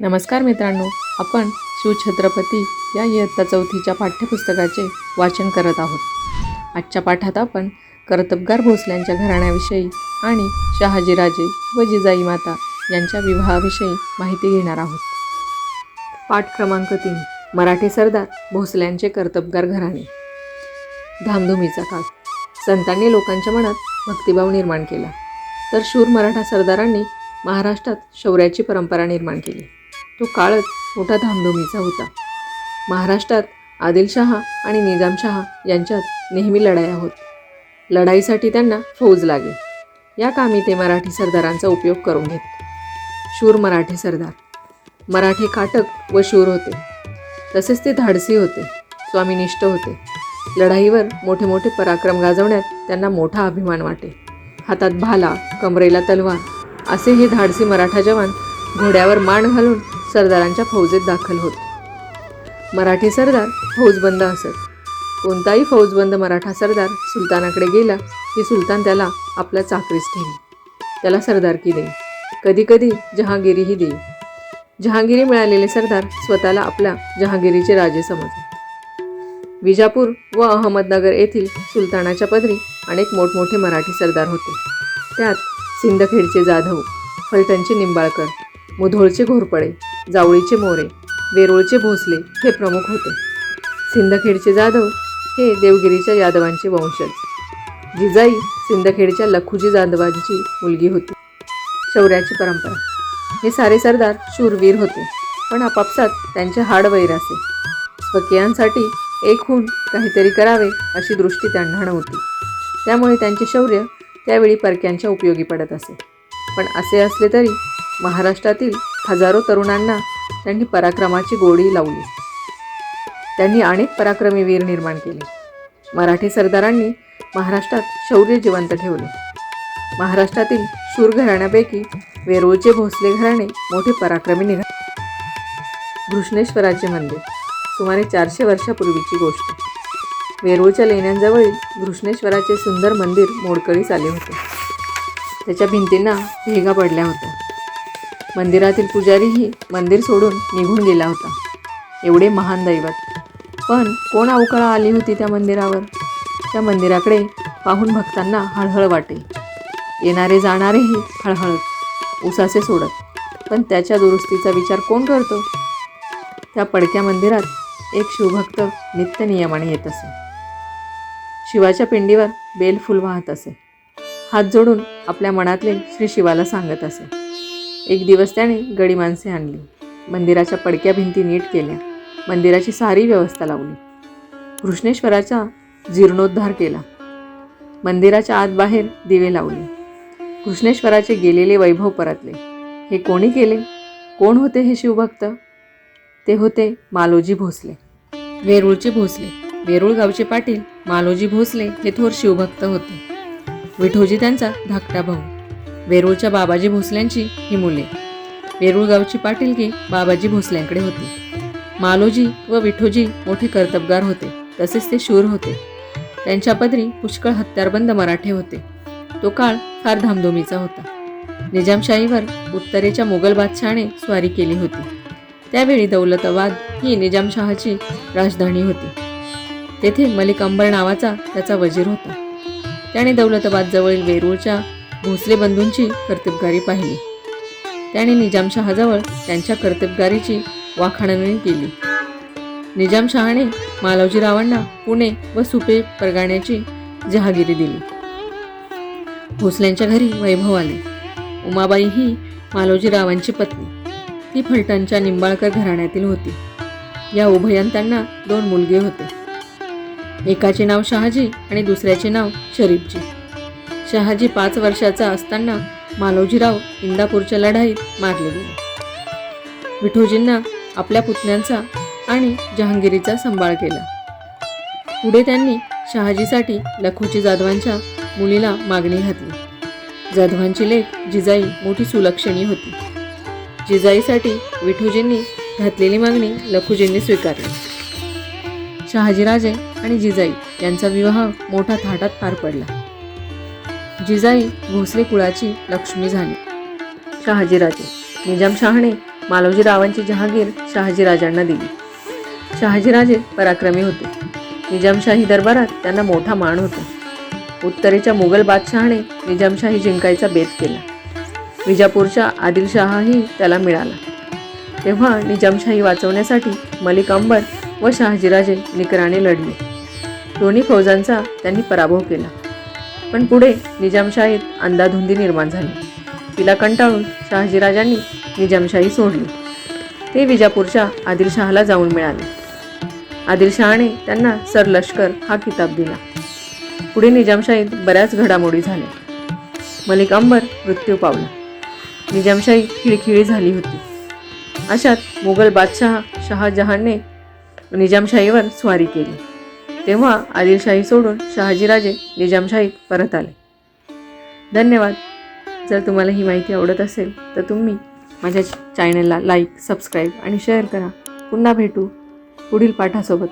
नमस्कार मित्रांनो आपण शिवछत्रपती या इयत्ता चौथीच्या पाठ्यपुस्तकाचे वाचन करत आहोत. आजच्या पाठात आपण कर्तबगार भोसल्यांच्या घराण्याविषयी आणि शहाजीराजे व जिजाई माता यांच्या विवाहाविषयी माहिती घेणार आहोत. पाठ क्रमांक तीन मराठी सरदार भोसल्यांचे कर्तबगार घराणे. धामधुमीचा काळ. संतांनी लोकांच्या मनात भक्तिभाव निर्माण केला. तर शूर मराठा सरदारांनी महाराष्ट्रात शौर्याची परंपरा निर्माण केली. तो काळच मोठा धामधुमीचा होता. महाराष्ट्रात आदिलशहा आणि निजामशहा यांच्यात नेहमी लढाया होत. लढाईसाठी त्यांना फौज लागे. या कामी ते मराठी सरदारांचा उपयोग करून घेत. शूर मराठी सरदार. मराठी काटक व शूर होते. तसेच ते धाडसी होते. स्वामिनिष्ठ होते. लढाईवर मोठे मोठे पराक्रम गाजवण्यात त्यांना मोठा अभिमान वाटे. हातात भाला कमरेला तलवार असे हे धाडसी मराठा जवान घोड्यावर मान घालून सरदारांच्या फौजेत दाखल होत. मराठी सरदार फौजबंद असत. कोणताही फौजबंद मराठा सरदार सुलतानाकडे गेला की सुलतान त्याला आपल्या चाकरीस ठेवी. त्याला सरदारकी देई. कधीकधी जहांगिरीही देई. जहांगिरी मिळालेले सरदार स्वतःला आपल्या जहांगिरीचे राजे समजले. विजापूर व अहमदनगर येथील सुलतानाच्या पदरी अनेक मोठमोठे मराठी सरदार होते. त्यात सिंदखेडचे जाधव फलटणचे निंबाळकर मुधोळचे घोरपडे जावळीचे मोरे वेरूळचे भोसले हे प्रमुख होते. सिंदखेडचे जाधव हे देवगिरीच्या यादवांचे वंशज. जिजाई सिंदखेडच्या लखुजी जाधवांची मुलगी होती. शौर्याची परंपरा. हे सारे सरदार शूरवीर होते पण आपापसात त्यांचे हाड वैर असे. स्वकीयांसाठी एक होऊन काहीतरी करावे अशी दृष्टी त्यांना नव्हती. त्यामुळे त्यांचे शौर्य त्यावेळी परक्यांच्या उपयोगी पडत असे. पण असे असले तरी महाराष्ट्रातील हजारो तरुणांना त्यांनी पराक्रमाची गोडी लावली. त्यांनी अनेक पराक्रमी वीर निर्माण केले. मराठी सरदारांनी महाराष्ट्रात शौर्य जिवंत ठेवले. महाराष्ट्रातील शूर घराण्यापैकी वेरूळचे भोसले घराणे मोठे पराक्रमी निघा घृष्णेश्वराचे मंदिर सुमारे चारशे वर्षापूर्वीची गोष्ट. वेरूळच्या लेण्यांजवळील घृष्णेश्वराचे सुंदर मंदिर मोडकळीस आले होते. त्याच्या भिंतींना भेगा पडल्या होत्या. मंदिरातील पुजारीही मंदिर सोडून निघून गेला होता. एवढे महान दैवत. पण कोण अवकळा आली होती त्या मंदिरावर? त्या मंदिराकडे पाहून भक्तांना हळहळ वाटे. येणारे जाणारेही हळहळत उसासे सोडत. पण त्याच्या दुरुस्तीचा विचार कोण करतो? त्या पडक्या मंदिरात एक शिवभक्त नित्य नियमाने येत असे. शिवाच्या पिंडीवर बेलफुल वाहत असे. हात जोडून आपल्या मनातले श्री शिवाला सांगत असे. एक दिवस त्याने गडी माणसे आणली. मंदिराच्या पडक्या भिंती नीट केल्या. मंदिराची सारी व्यवस्था लावली. कृष्णेश्वराचा जीर्णोद्धार केला. मंदिराच्या आत बाहेर दिवे लावले. कृष्णेश्वराचे गेलेले वैभव परतले. हे कोणी केले? कोण होते हे शिवभक्त? ते होते मालोजी भोसले. वेरूळचे भोसले. वेरूळ गावचे पाटील मालोजी भोसले हे थोर शिवभक्त होते. विठोजी त्यांचा धाकटा भाऊ. वेरूळच्या बाबाजी भोसल्यांची ही मुले. वेरूळ गावची पाटीलकी बाबाजी भोसल्यांकडे होती. मालोजी व विठोजी मोठे कर्तबगार होते. तसेच ते शूर होते. त्यांच्या पदरी पुष्कळ हत्यारबंद मराठे होते. तो काळ फार धामधुमीचा होता. निजामशाहीवर उत्तरेच्या मुघल बादशहाने स्वारी केली होती. त्यावेळी दौलताबाद ही निजामशहाची राजधानी होती. तेथे मलिक अंबर नावाचा त्याचा वजीर होता. त्याने दौलताबाद जवळील वेरूळच्या भोसले बंधूंची कर्तबगारी पाहिली. त्याने निजामशहाजवळ त्यांच्या कर्तबगारीची वाखाणणी केली. निजामशहाने मालवजीरावांना पुणे व सुपे परगाण्याची जहागिरी दिली. भोसल्यांच्या घरी वैभव आले. उमाबाई ही मालोजीरावांची पत्नी. ती फलटणच्या निंबाळकर घराण्यातील होती. या उभयंत्यांना दोन मुलगे होते. एकाचे नाव शहाजी आणि दुसऱ्याचे नाव शरीफजी. शहाजी पाच वर्षाचा असताना मालोजीराव इंदापूरच्या लढाईत मारले गेले. विठोजींना आपल्या पुतण्यांचा आणि जहांगीरीचा सांभाळ केला. पुढे त्यांनी शहाजीसाठी लखोजी जाधवांच्या मुलीला मागणी घातली. जाधवांची लेख जिजाई मोठी सुलक्षणी होती. जिजाईसाठी विठोजींनी घातलेली मागणी लखुजींनी स्वीकारली. शहाजीराजे आणि जिजाई यांचा विवाह मोठ्या थाटात पार पडला. जिजाई भोसले कुळाची लक्ष्मी झाली. शहाजीराजे. निजामशहाने मालोजीरावांची जहागीर शहाजीराजांना दिली. शहाजीराजे पराक्रमी होते. निजामशाही दरबारात त्यांना मोठा मान होता. उत्तरेच्या मुघल बादशहाने निजामशाही जिंकायचा बेत केला. विजापूरच्या आदिलशहाही त्याला मिळाला. तेव्हा निजामशाही वाचवण्यासाठी मलिक अंबर व शहाजीराजे निकराने लढले. दोन्ही फौजांचा त्यांनी पराभव केला. पण पुढे निजामशाहीत अंदाधुंदी निर्माण झाली. तिला कंटाळून शहाजीराजांनी निजामशाही सोडली. ते विजापूरच्या आदिलशहाला जाऊन मिळाले. आदिलशहाने त्यांना सर लष्कर हा किताब दिला. पुढे निजामशाहीत बऱ्याच घडामोडी झाल्या. मलिक अंबर मृत्यू पावला. निजामशाही खिळखिळी झाली होती. अशात मुघल बादशहा शहाजहानने निजामशाहीवर स्वारी केली. तेव्हा आदिलशाही सोडून शहाजीराजे निजामशाहीत परत आले. धन्यवाद. जर तुम्हाला ही माहिती आवडत असेल तर तुम्ही माझ्या चॅनलला लाईक सबस्क्राईब आणि शेअर करा. पुन्हा भेटू पुढील पाठासोबत.